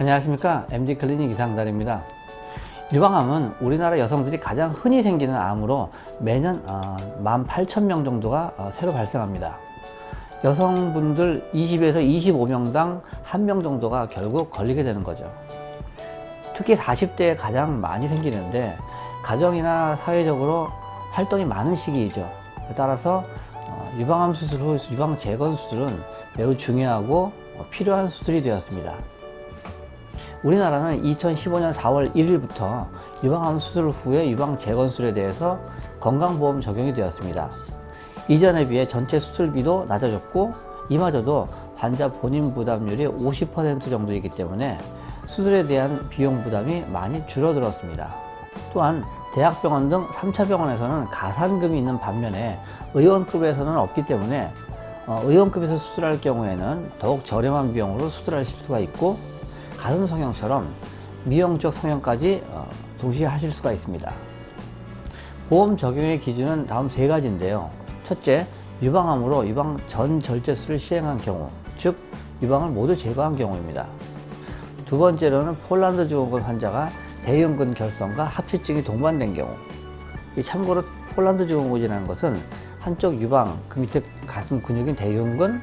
안녕하십니까 MD 클리닉 이상달입니다. 유방암은 우리나라 여성들이 가장 흔히 생기는 암으로 매년 어, 18,000명 정도가 어, 새로 발생합니다. 여성분들 20에서 25명당 1명 정도가 결국 걸리게 되는 거죠. 특히 40대에 가장 많이 생기는데 가정이나 사회적으로 활동이 많은 시기이죠. 따라서 어, 유방암 수술 후 유방 재건 수술은 매우 중요하고 어, 필요한 수술이 되었습니다. 우리나라는 2015년 4월 1일부터 유방암 수술 후에 유방 재건술에 대해서 건강보험 적용이 되었습니다. 이전에 비해 전체 수술비도 낮아졌고 이마저도 환자 본인 부담률이 50% 정도이기 때문에 수술에 대한 비용 부담이 많이 줄어들었습니다. 또한 대학병원 등 3차 병원에서는 가산금이 있는 반면에 의원급에서는 없기 때문에 어, 의원급에서 수술할 경우에는 더욱 저렴한 비용으로 수술하실 수가 있고 가슴 성형처럼 미용적 성형까지 어, 동시에 하실 수가 있습니다. 보험 적용의 기준은 다음 세 가지인데요. 첫째, 유방암으로 유방 전 절제술을 시행한 경우, 즉 유방을 모두 제거한 경우입니다. 두 번째로는 폴란드 증후군 환자가 대흉근 결성과 합치증이 동반된 경우. 이 참고로 폴란드 증후군이라는 것은 한쪽 유방, 그 밑에 가슴 근육인 대흉근,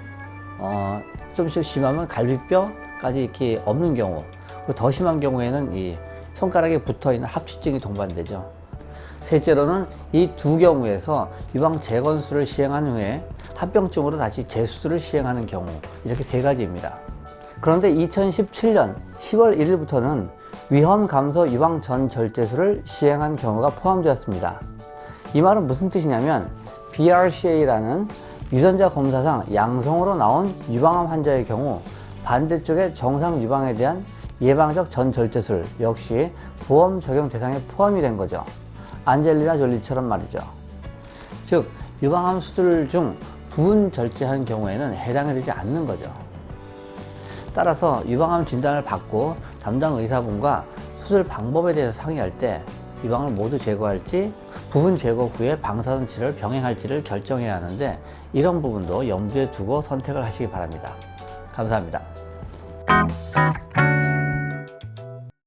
어, 좀 심하면 갈비뼈 까지 이렇게 없는 경우, 더 심한 경우에는 이 손가락에 붙어 있는 합치증이 동반되죠. 셋째로는 이 두 경우에서 유방 재건술을 시행한 후에 합병증으로 다시 재수술을 시행하는 경우 이렇게 세 가지입니다. 그런데 2017년 10월 1일부터는 위험 감소 유방 전 절제술을 시행한 경우가 포함되었습니다. 이 말은 무슨 뜻이냐면 BRCA라는 유전자 검사상 양성으로 나온 유방암 환자의 경우 반대쪽의 정상 유방에 대한 예방적 전 절제술 역시 보험 적용 대상에 포함이 된 거죠. 안젤리나 졸리처럼 말이죠. 즉 유방암 수술 중 부분 절제한 경우에는 해당이 되지 않는 거죠. 따라서 유방암 진단을 받고 담당 의사분과 수술 방법에 대해서 상의할 때 유방을 모두 제거할지 부분 제거 후에 방사선 치료를 병행할지를 결정해야 하는데 이런 부분도 염두에 두고 선택을 하시기 바랍니다. 감사합니다. you